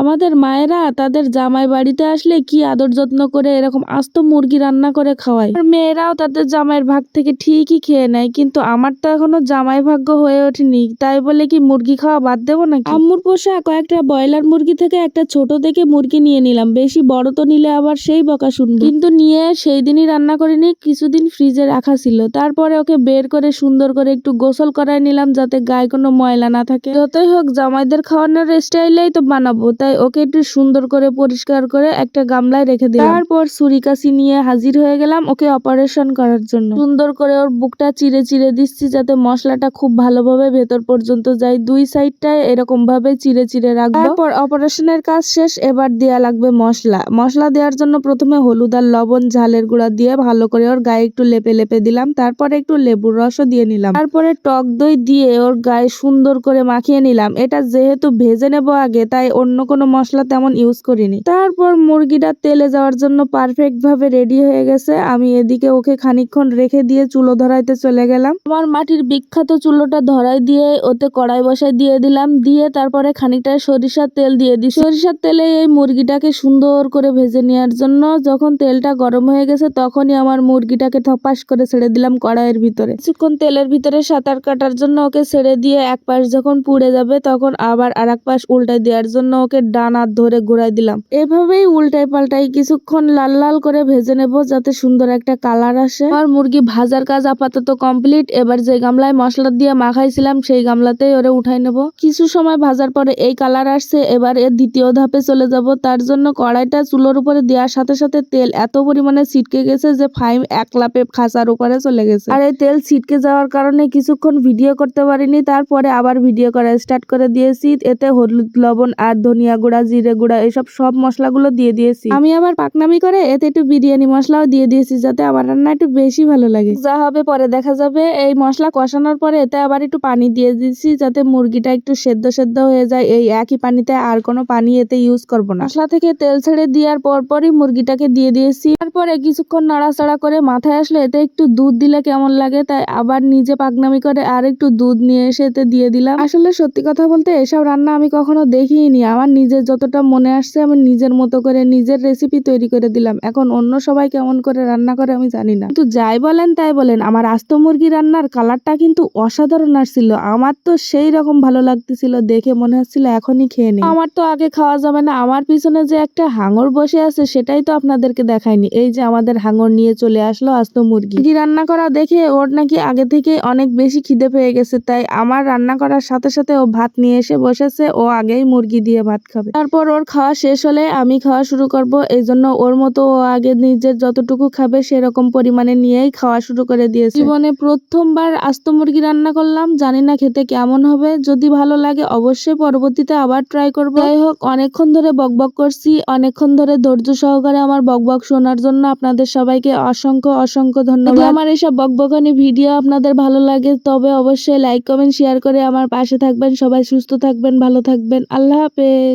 আমাদের মায়েরা তাদের জামাই বাড়িতে আসলে কি আদর যত্ন করে এরকম আস্ত মুরগি রান্না করে খাওয়ায়। আর মেয়েরাও তাদের জামাইয়ের ভাগ থেকে ঠিকই খেয়ে নেয়, কিন্তু আমার তো এখনও জামাই ভাগ্য হয়ে ওঠেনি। তাই বলে কি মুরগি খাওয়া বাদ দেবো নাকি? আম্মুর পোষা কয়েকটা ব্রয়লার মুরগি থেকে একটা ছোট দেখে মুরগি নিয়ে নিলাম। বেশি বড় তো নিলে আবার সেই বকা শুনব। কিন্তু নিয়ে সেই দিনই রান্না করিনি কিছুদিন ফ্রিজে রাখা ছিল। তারপরে ওকে বের করে সুন্দর করে একটু গোসল করায় নিলাম যাতে গায়ে কোনো ময়লা না থাকে। যতই হোক, জামাইদের খাওয়ানোর স্টাইলেই তো বানাবো। তাই ওকে একটু সুন্দর করে পরিষ্কার করে একটা গামলায় রেখে দিলাম। তারপর ছুরিকাছি নিয়ে হাজির হয়ে গেলাম ওকে অপারেশন করার জন্য। সুন্দর করে ওর বুকটা চিড়ে চিড়ে দিচ্ছি যাতে মশলাটা খুব ভালোভাবে ভেতর পর্যন্ত যায়। দুই সাইডটায় এরকম ভাবে চিড়ে চিড়ে রাখব। তারপর অপারেশনের কাজ শেষ, এবার দেয়া লাগবে মশলা। মশলা দেওয়ার জন্য প্রথমে হলুদ আর লবণ ঝালের গুঁড়া দিয়ে ভালো করে ওর গায়ে একটু লেপে লেপে দিলাম। তারপরে একটু লেবুর রসও দিয়ে নিলাম। তারপরে টক দই দিয়ে ওর গায়ে সুন্দর করে মাখিয়ে নিলাম। এটা যেহেতু ভেজে নেব আগে, তাই অন্য কোনো মশলা তেমন ইউজ করিনি। তারপর মুরগিটা তেলে যাওয়ার জন্য পারফেক্ট ভাবে রেডি হয়ে গেছে। আমি এদিকে ওকে খানিকক্ষণ রেখে দিয়ে চুলো ধরাইতে চলে গেলাম। আমার মাটির বিখ্যাত চুলোটা ধরাই দিয়ে ওতে কড়াই বসাই দিয়ে দিলাম। দিয়ে তারপরে খানিকটা সরিষার তেল দিয়ে দিই সরিষার তেলে এই মুরগিটাকে সুন্দর করে ভেজে নেওয়ার জন্য যখন তেলটা গরম হয়ে গেছে তখনই আমার মুরগিটাকে থপাস করে ছেড়ে দিলাম কড়াইয়ের ভিতরে। কিছুক্ষণ তেলের ভিতরে সাঁতার কাটার জন্য ওকে ছেড়ে দিয়ে এক পাশ যখন পুড়ে যাবে তখন আবার আর এক পাশ উল্টাই দেওয়ার জন্য ওকে ডান হাত ধরে ঘুরাই দিলাম। এভাবেই উল্টাই পাল্টাই কিছুক্ষণ লাল লাল করে ভেজে নেব যাতে সুন্দর একটা কালার আসে। আর মুরগি ভাজার কাজ আপাতত কমপ্লিট। এবার যে গামলায় মশলা দিয়ে মাখাইছিলাম, সেই গামলাতেই ওরে উঠাই নেব। কিছু সময় ভাজার পরে এই কালার আসছে। এবার এর দ্বিতীয় ধাপে চলে যাব। তার জন্য কড়াইটা চুলোর উপরে দেওয়ার সাথে সাথে তেল এত পরিমাণে ছিটকে গেছে যে ফাইম এক লাপে খাঁচার উপরে চলে গেছে। আর এই তেল ছিটকে যাওয়ার কারণে কিছুক্ষণ ভিডিও করতে পারিনি। তারপরে আবার ভিডিও করা স্টার্ট করে দিয়েছি। এতে হলুদ, লবণ আর ধনিয়া গুঁড়া, জিরে গুঁড়া, এসব সব মশলাগুলো দিয়ে দিয়েছি। আমি আবার পাকনামি করে এতে একটু বিরিয়ানি মশলাও দিয়ে দিয়েছি যাতে আমার রান্না একটু বেশি ভালো লাগে। যা হবে পরে দেখা যাবে। এই মশলা কষানোর পরে এতে আবার একটু পানি দিয়ে দিয়েছি যাতে মুরগিটা একটু সেদ্ধ সেদ্ধ হয়ে যায়। এই একই পানিতে আর কোনো পানি এতে ইউজ করব না। মশলা থেকে তেল ছেড়ে দেওয়ার পরপরই মুরগিটাকে দিয়ে দিয়েছি। তারপরে কিছুক্ষণ নাড়াচাড়া করে মাথায় আসলে এতে একটু দুধ দিলে কেমন লাগে, তাই আবার নিজে পাকনামি করে আর একটু দুধ নিয়ে এসে এতে দিয়ে দিলাম। আসলে সত্যি কথা বলতে এসব রান্না আমি কখনো দেখিনি। আমার নিজের যতটা মনে আসছে, আমি নিজের মতো করে নিজের রেসিপি তৈরি করে দিলাম। এখন অন্য সবাই কেমন করে রান্না করে আমি জানি না। কিন্তু যাই বলেন, তাই বলেন, আমার আস্ত মুরগি রান্নার কালারটা কিন্তু অসাধারণ আসছিল। আমার তো সেই রকম ভালো লাগতেছিল, দেখে মনে হচ্ছিল এখনই খেয়ে নেই। আমার তো আগে খাওয়া যাবে না, আমার পিছনে যে একটা হাঙর বসে আছে, সেটাই তো আপনাদেরকে দেখায়নি এই যে আমাদের হাঙর নিয়ে চলে আসলো আস্ত মুরগি। মুরগি রান্না করা দেখে ওর নাকি আগে থেকে অনেক বেশি খিদে পেয়ে গেছে, তাই আমার রান্না করার সাথে সাথে ও ভাত নিয়ে এসে বসেছে, ও আগেই মুরগি দিয়ে ভাত খাবে। তারপর ওর খাওয়া শেষ হলে আমি খাওয়া শুরু করব। এই জন্য ওর মতো ও আগে নিজের যতটুকু খাবে সেরকম পরিমাণে নিয়েই খাওয়া শুরু করে দিয়েছে। জীবনে প্রথমবার আস্ত মুরগি রান্না করলাম জানি না খেতে কেমন হবে। যদি ভালো লাগে অবশ্যই পরবর্তীতে আবার ট্রাই করব। যাই হোক অনেকক্ষণ ধরে বকবক করছি অনেকক্ষণ ধরে ধৈর্য সহকারে আমার বকবক শোনার জন্য আপনাদের সবাইকে অসংখ্য অসংখ্য ধন্যবাদ। আমার এইসব বকবকানি ভিডিও আপনাদের ভালো লাগে তবে অবশ্যই লাইক কমেন্ট শেয়ার করে আমার পাশে থাকবেন। সবাই সুস্থ থাকবেন ভালো থাকবেন। আল্লাহ হাফেজ।